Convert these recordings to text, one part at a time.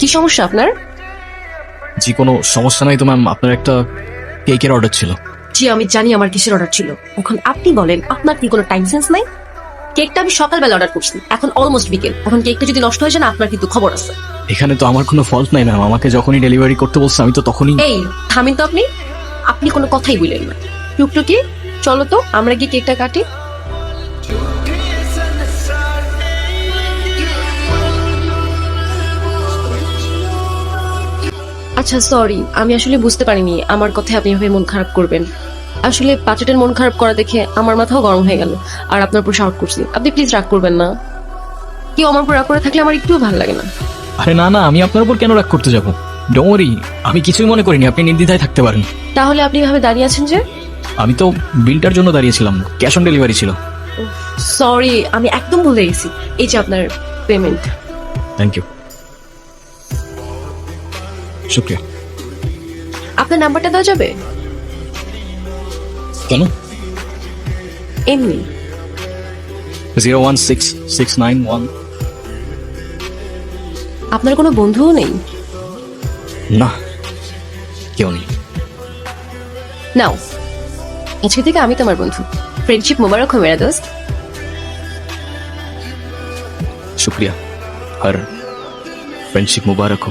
কি সমস্যা আপনার? জি কোনো সমস্যা নাই তো ম্যাম আপনার একটা কেকের অর্ডার ছিল। জি আমি জানি আমার কিসের অর্ডার ছিল। এখন আপনি বলেন আপনার কি কোনো টাইম সেন্স নাই? কেকটা আমি সকালবেলা অর্ডার করছি। এখন অলমোস্ট বিকেল। এখন কেকটা যদি নষ্ট হয়ে যায় না আপনার কিন্তু খবর আছে। এখানে তো আমার কোনো ফল্ট নাই ম্যাম আমাকে যখনই ডেলিভারি করতে বলছে আমি তো তখনই এই থামিন তো আপনি। আপনি কোনো কথাই বলেন না। টুকটুকি চলো তো আমরা গিয়ে কেকটা কাটি। আচ্ছা সরি আমি আসলে বুঝতে পারিনি আমার কথায় আপনি এভাবে মন খারাপ করবেন। আসলে বাচ্চাটার মন খারাপ করা দেখে আমার মাথাও গরম হয়ে গেল। আর আপনার উপর শাউট করছি। আপনি প্লিজ রাগ করবেন না। কেউ আমার উপর রাগ করে থাকলে আমার একটুও ভালো লাগে না। আরে না না আমি আপনার উপর কেন রাগ করতে যাব? ডোমরি আমি কিছুই মনে করিনি আপনি নির্দ্বিধায় থাকতে পারেন। তাহলে আপনি এভাবে দাঁড়িয়ে আছেন যে? আমি তো বিলটার জন্য দাঁড়িয়েছিলাম ক্যাশ অন ডেলিভারি ছিল। সরি আমি একদম ভুলে গেছি। এই যে আপনার পেমেন্ট থ্যাংক ইউ শুক্রিয়া আপনার নাম্বারটা দেওয়া যাবে? কেন? এমনি। Zero one six six nine one আপনার কোনো বন্ধুও নেই? না কেউ নেই। নাও আজকে থেকে আমি তোমার বন্ধু। ফ্রেন্ডশিপ মোবারক হো মেরা দোস্ত। শুক্রিয়া আর ফ্রেন্ডশিপ মুবারক হো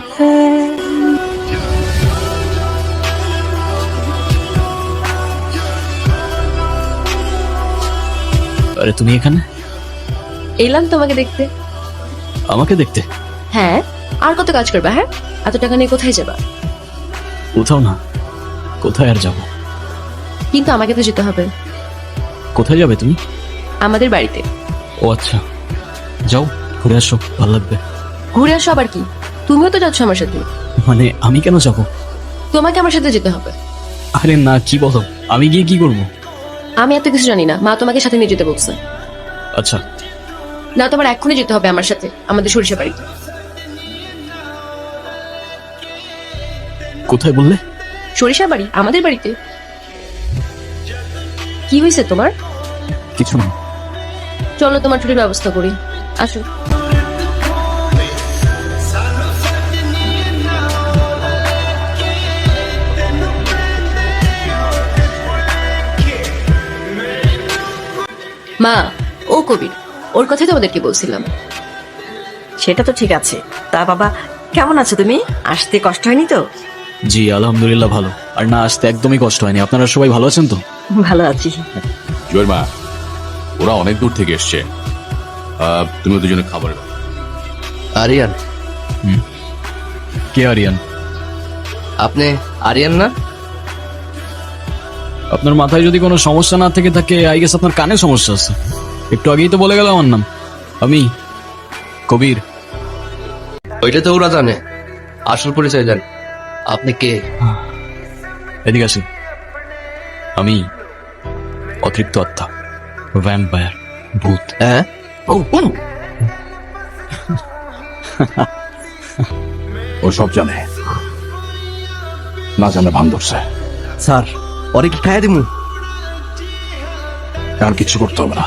আরে তুমি এখানে? এলাম তোমাকে দেখতে। আমাকে দেখতে? হ্যাঁ আর কত কাজ করবা হ্যাঁ? এত টাকা নিয়ে কোথায় যাবা? কোথাও না কোথায় আর যাব? কিন্তু আমাকে তো যেতে হবে। কোথায় যাবে তুমি? আমাদের বাড়িতে। ও আচ্ছা যাও ঘুরে আসো ভালো লাগবে। ঘুরে আসো আবার কি? তুমিও তো যাচ্ছ আমার সাথে। মানে আমি কেন যাব? তোমাকে আমার সাথে যেতে হবে। আরে না কি বলো? আমি গিয়ে কি করব? আমি এত কিছু জানি না। মা তোমাকে সাথে নিয়ে যেতে বলছে। আচ্ছা। না তোমার এক্ষুনি যেতে হবে আমার সাথে আমাদের সরিষা বাড়িতে। কোথায় বললে? সরিষা বাড়ি? আমাদের বাড়িতে? কি হয়েছে তোমার? কিছু না। চলো তোমার ছুটির ব্যবস্থা করি। আসো। মা ও কবির ওর কথাই তোমাদেরকে বলছিলাম। সেটা তো ঠিক আছে। তা বাবা কেমন আছো তুমি? আসতে কষ্ট হয়নি তো? জি আলহামদুলিল্লাহ ভালো। আর না আসতে একদমই কষ্ট হয়নি। আপনারা সবাই ভালো আছেন তো? ভালো আছি। জয়ের মা ওরা অনেক দূর থেকে এসছে। আহ, তুমি ওদের জন্য খাবার দাও। আরিয়ান। কে আরিয়ান? আপনি আরিয়ান না? আপনার মাথায় যদি কোনো সমস্যা না থেকে থাকে আই গেস আপনার কানে সমস্যা আছে। একটু আগেই তো বলে গেল আমার নাম। আমি কবির। ওইটা তো ওরা জানে। আসল পরিচয় দেন আপনি কে? এদিকে আসি। আমি অতৃপ্ত আত্মা। ভ্যাম্পায়ার ভূত। হ্যাঁ? ও ও সব জানে। না জানে ভান ধরছে। স্যার ওরে কি খাইয়া দিমু। আর কিছু করতে হবে না।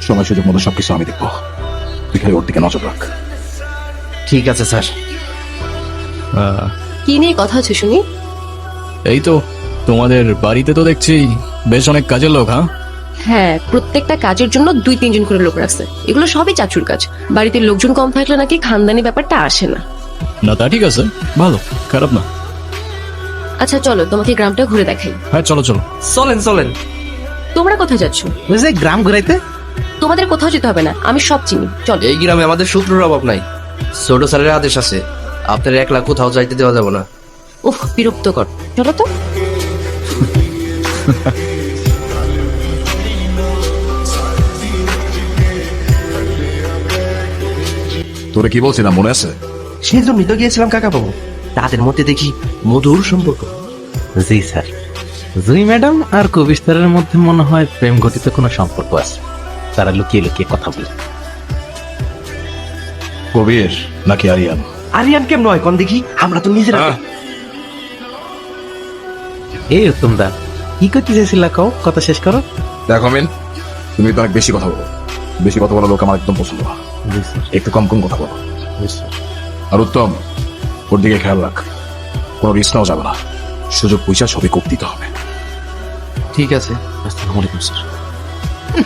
সময় সুযোগ মতো সবকিছু আমি দেখব। তুই খালি ওর দিকে নজর রাখ। ঠিক আছে স্যার। কি নিয়ে কথা হচ্ছে শুনি? এই তো তোমাদের বাড়িতে তো দেখছি বেশ অনেক কাজের লোক হ্যাঁ? হ্যাঁ প্রত্যেকটা কাজের জন্য দুই তিনজন করে লোক রাখছে। এগুলো সবই চাচুর কাজ। বাড়িতে লোকজন কম থাকলে নাকি খানদানি ব্যাপারটা আসে না। না তা ঠিক আছে। ভালো খারাপ না। আচ্ছা চলো তোমাকে গ্রামটা ঘুরে দেখাই। হ্যাঁ চলো চলো। চলেন চলেন। তোমরা কোথায় যাচ্ছ? বুঝলে গ্রাম ঘুরাইতে? তোমাদের কোথাও যেতে হবে না আমি সব চিনি। চলো। এই গ্রামে আমাদের শত্রুর অভাব নাই। ছোট স্যারের আদেশ আছে। আপনার একলা কোথাও যাইতে দেওয়া যাবে না। উফ বিরক্তকর। চলো তো। তোরে কি বলছিলাম মনে আছে? সেই জন্যই তো গিয়েছিলাম কাকা বাবু তাদের মধ্যে দেখি মধুর সম্পর্ক। জি স্যার। জুই ম্যাডাম আর কবির স্যারের মধ্যে মনে হয় প্রেম ঘটিত কোনো সম্পর্ক আছে। তারা লুকিয়ে লুকিয়ে কথা বলে। কবির নাকি আরিয়ান? আরিয়ান কেমন নয় কোন দেখি? আমরা তো নিজেরা এই উত্তম দা কি করতে চাইছিল কও? কথা শেষ করো। দেখো মিন তুমি তো অনেক বেশি কথা বলো। বেশি কথা বলা লোক আমার একদম পছন্দ না। একটু কম কম কথা বলো। আর উত্তম ওর দিকে খেয়াল রাখ। কোনো রিস্ক নেওয়া যাবে না। সুযোগ পয়সা সবই কোপ দিতে হবে। ঠিক আছে। আসসালামু আলাইকুম স্যার।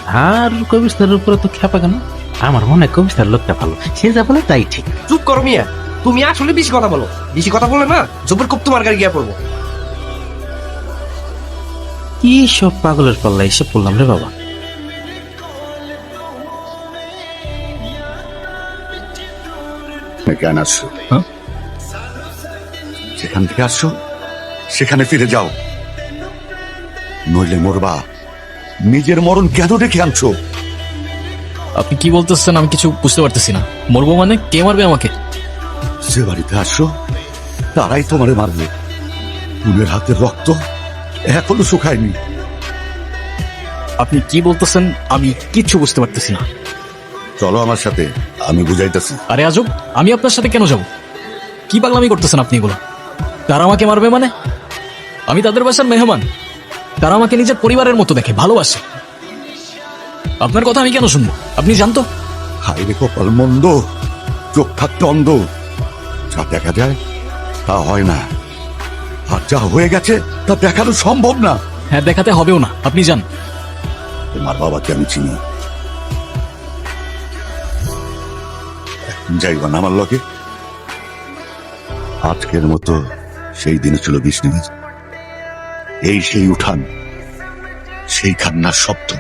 আর কবির স্যারের উপরে তো খেপা কেন? আমার মনে হয় কবির লোকটা ভালো। সে যা বলে তাই ঠিক। চুপ করো মিয়া। তুমি আসলে বেশি কথা বলো। বেশি কথা বলে না জবর খুব তোমার গাড়ি গিয়া পড়ব। কি সব পাগলের পাল্লা এসব বললাম রে বাবা। কেন আসছো হ্যাঁ? যেখান থেকে আসছো? সেখানে ফিরে যাও। নইলে মরবা। নিজের মরণ কেন রেখে আনছো? আপনি কি বলতেছেন আমি কিছু বুঝতে পারতেছি না। মরবো মানে কে মারবে আমাকে? যে বাড়িতে আসছো তারাই তোমারে মারবে। ফুলের হাতের রক্ত এখনও শুকায়নি। আপনি কি বলতেছেন আমি কিচ্ছু বুঝতে পারতেছি না। চলো আমার সাথে আমি বুঝাইতেছি। আরে আজব আমি আপনার সাথে কেন যাব? কি পাগলামি করতেছেন আপনি এগুলো? তারা আমাকে মারবে মানে? আমি তাদের বাসার মেহমান। তারা আমাকে নিজের পরিবারের মতো দেখে ভালোবাসে। আপনার কথা আমি কেন শুনব? আপনি জানতো? হাই রে কপাল মন্দ চোখ থাকতে অন্ধ। যা দেখা যায় তা হয় না। আর যা হয়ে গেছে তা দেখানো সম্ভব না। হ্যাঁ দেখাতে হবেও না। আপনি যান। তোমার বাবাকে আমি চিনি। যাইবা না আমার লগে? আজকের মতো সেই দিনে ছিল বিষ্ণুবীর এই সেই উঠান সেই কান্নার শব্দ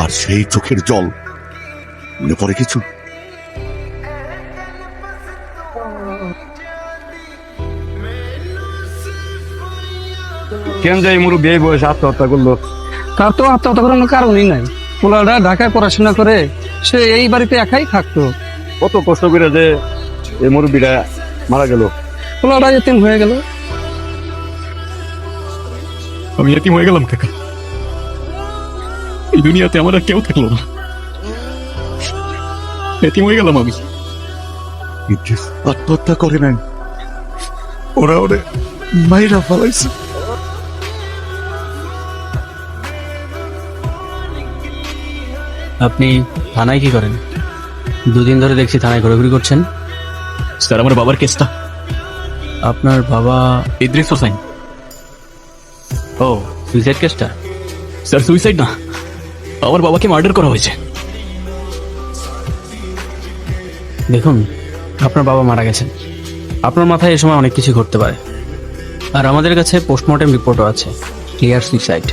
আর সেই চোখের জল। মনে পড়ে কিছু? কেন যাই মুরব্বী এই বয়সে আত্মহত্যা করল? তার তো আত্মহত্যা করানোর কারণই নাই। পোলাটা ঢাকায় পড়াশোনা করে সে এই বাড়িতে একাই থাকতো। কত কষ্ট করে যে এই মুরব্বীটা মারা গেল। এতিম হয়ে গেল। আমি এতিম হয়ে গেলাম কাকা। এই দুনিয়াতে আমার আর কেউ থাকল না। এতিম হয়ে গেলাম আমি। ইদ্রিস আত্মহত্যা করে নাই। ওরা ওরে মাইরা ফেলাইছে। আপনি থানায় কি করেন? দুদিন ধরে দেখছি থানায় ঘোরাঘুরি করছেন। স্যার আমার বাবার কেসটা। আপনার বাবা ইদ্রিস হোসাইন ও সুইসাইড কেসটা স্যার সুইসাইড না। আমার বাবাকে মার্ডার করা হয়েছে। দেখুন আপনার বাবা মারা গেছেন। আপনার মাথায় এই সময় অনেক কিছু ঘটতে পারে। আর আমাদের কাছে পোস্টমর্টেম রিপোর্টও আছে। ক্লিয়ার সুইসাইড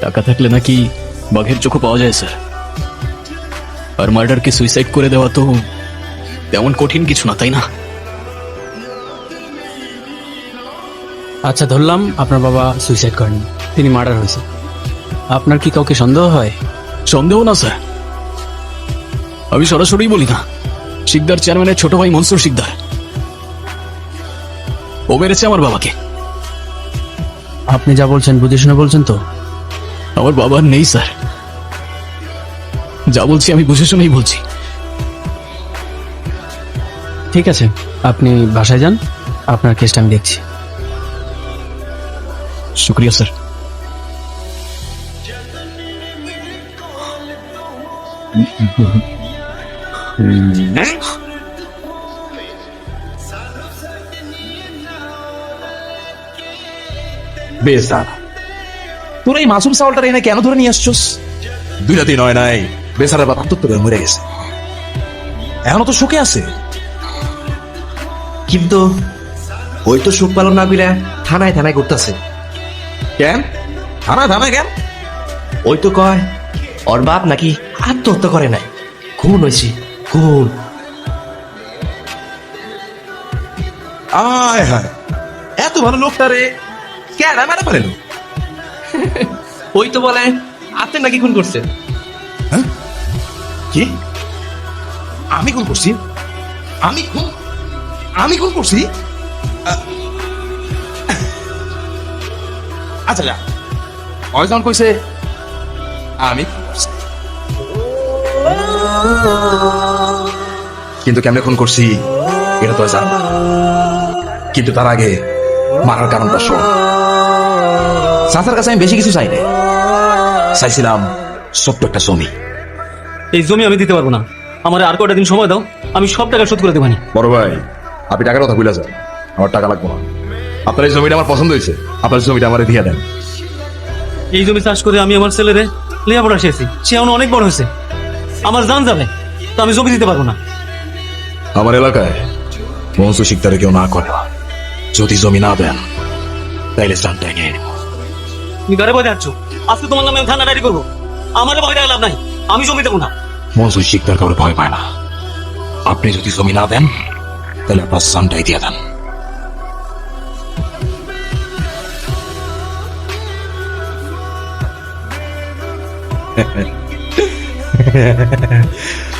টাকা থাকলে নাকি বাঘের চোখও পাওয়া যায় স্যার। আর মার্ডারকে সুইসাইড করে দেওয়া তো তেমন কঠিন কিছু না তাই না? আচ্ছা ধরলাম আপনার বাবা সুইসাইড করেন। তিনি মার্ডার হয়েছে। আপনার কি কাউকে সন্দেহ হয়? সন্দেহ না স্যার। আমি সরাসরি বলি না। শিকদার চেয়ারম্যানের ছোট ভাই মনসুর শিকদার। ও মেরেছে আমার বাবাকে। আপনি যা বলছেন বুঝে শুনে বলছেন তো? আমার বাবা নেই স্যার। যা বলছি আমি বুঝে শুনেই বলছি। ঠিক আছে আপনি বাসায় যান আপনার কেসটা আমি দেখছি। শুক্রিয়া স্যার। বেজার তোর এই মাসুম চাউলটা এনে কেন ধরে নিয়ে আসছস? দুই রাতি নয় নাই। বেচারা বাপ করে মরে গেছে। এখনও তো সুখে আছে। কিন্তু ওই তো সুখ পালন না বিরা থানায় থানায় করতেছে কেন? থানা থানা কেন? ওই তো কয় ওর বাপ নাকি আত্মহত্যা করে নাই। খুন হয়েছি খুন। আয় হায় এত ভালো লোকটা রে কেন মারা পারেন ওই তো বলে আপনি নাকি খুন করছেন? কি? আমি কোন করছি? আমি কোন আমি কোন করছি? আচ্ছা যা। অয়জন কইছে আমি কিন্তু কেমনে খুন করছি এটা তো জান। কিন্তু তার আগে মারার কারণটা শোন। চাচার কাছে আমি বেশি কিছু চাই না চাইছিলাম ছোট্ট একটা জমি। এই জমি আমি দিতে পারব না। আমার আর কয়টা দিন সময় দাও আমি সব টাকা শোধ করে দেবানি বড় ভাই আপনি টাকার কথা ভুলে যান। আমার টাকা লাগবে না। আপনার এই জমিটা আমার পছন্দ হয়েছে। আপনার জমিটা আমার দিয়ে দেন। এই জমি চাষ করে আমি আমার ছেলেরে লেখাপড়া শিখেছি। সে এখন অনেক বড় হয়েছে। আমার জান যাবে তো আমি জমি দিতে পারব না। আমার এলাকায় মঞ্চ শিকদারে কেউ না করে। যদি জমি না দেন তাইলে নিয়ে নিব। তুমি গাড়ি ভয় যাচ্ছ আজকে তোমার নামে থানা ডায়েরি করব। আমার ভয় লাভ নাই। আমি জমি দেবো না। মনসুর শিকদার কাউরে ভয় পায় না। আপনি যদি জমি না দেন তাহলে আপনার সানটাই দিয়ে দেন।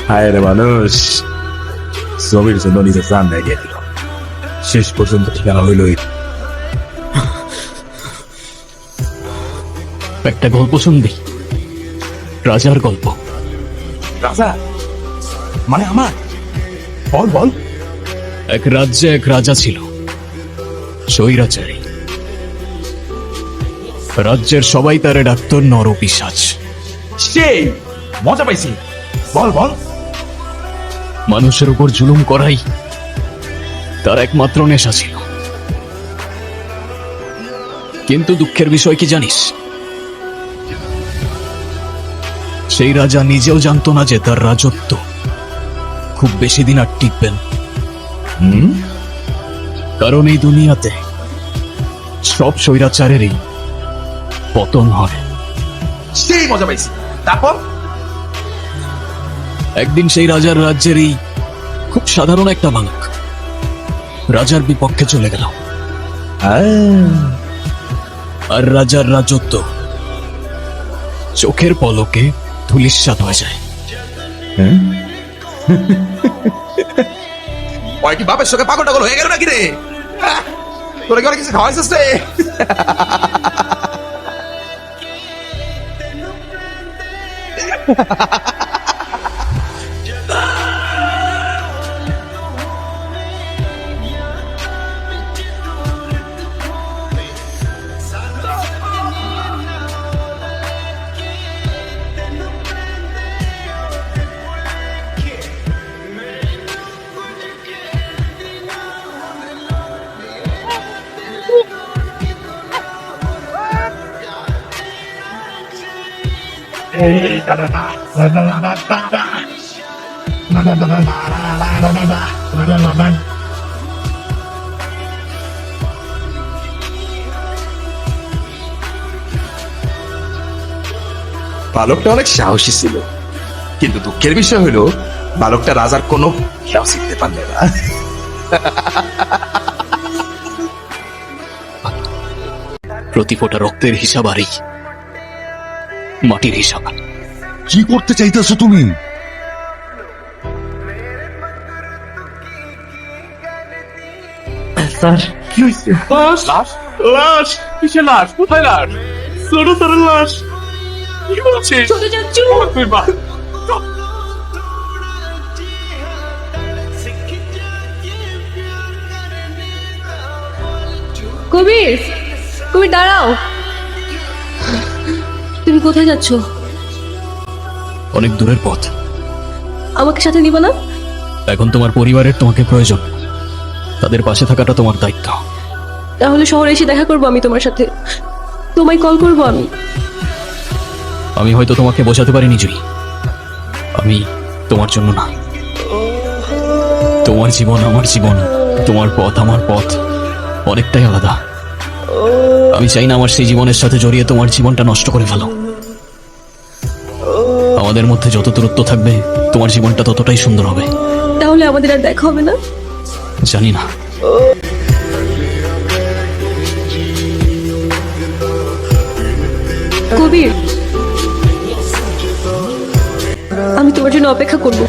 হায় রে মানুষ জন্য নিজের সানটাই দিয়ে দিল। শেষ পর্যন্ত ঠিকানা হইলই। একটা গল্প শুনবি? রাজার গল্প। রাজা? মানে আমার? বল বল। এক রাজ্যে এক রাজা ছিল স্বৈরাচারী। রাজ্যের সবাই তারে ডাক্তার নরপিসাচ সেই মজা পাইছি। বল বল। মানুষের উপর জুলুম করাই তার একমাত্র নেশা ছিল। কিন্তু দুঃখের বিষয় কি জানিস? সেই রাজা নিজেও জানতো না যে তার রাজত্ব খুব বেশি দিন আর টিকবেন হুম? কারণ এই দুনিয়াতে সব স্বৈরাচারেরই পতন হয়। সেই মজা পাইছি। তারপর? একদিন সেই রাজার রাজ্যেরই খুব সাধারণ একটা বালক রাজার বিপক্ষে চলে গেল। আর রাজার রাজত্ব চোখের পলকে ধুলিস্বাদ হয়ে যায়। ওই কি বাপের সঙ্গে পাগল টাগল হয়ে গেল নাকি রে? তোরা কি অনেক কিছু খাওয়াইছিস রে? বালকটা অনেক সাহসী ছিল। কিন্তু দুঃখের বিষয় হলো বালকটা রাজার কোনো খেয়াল শিখতে পারল না। প্রতি ফোঁটা রক্তের হিসাব আরই মাটির হিসাব। কি করতে চাইতেছো তুমি? স্যার কি হয়েছে? লাশ? লাশ? কিসের লাশ? কোথায় লাশ? ছোট ছোট লাশ। কি বলছিস? ছোট চাচু। তুই বা কবির কবির দাঁড়াও। তুমি কোথায় যাচ্ছ? অনেক দূরের পথ। আমাকে সাথে নিবা না? এখন তোমার পরিবারের তোমাকে প্রয়োজন। তাদের পাশে থাকাটা তোমার দায়িত্ব। তাহলে শহরে এসে দেখা করব আমি তোমার সাথে। তোমায় কল করব আমি। আমি হয়তো তোমাকে বোঝাতে পারিনি জুই আমি তোমার জন্য না। তোমার জীবন আমার জীবন। তোমার পথ আমার পথ। অনেকটাই আলাদা। আমি চাই না আমার সেই জীবনের সাথে জড়িয়ে তোমার জীবনটা নষ্ট করে ফেলো। আমাদের মধ্যে যত দূরত্ব থাকবে তোমার জীবনটা ততটাই সুন্দর হবে। তাহলে আমাদের আর দেখা হবে না? জানি না। কবির আমি তোমার জন্য অপেক্ষা করব।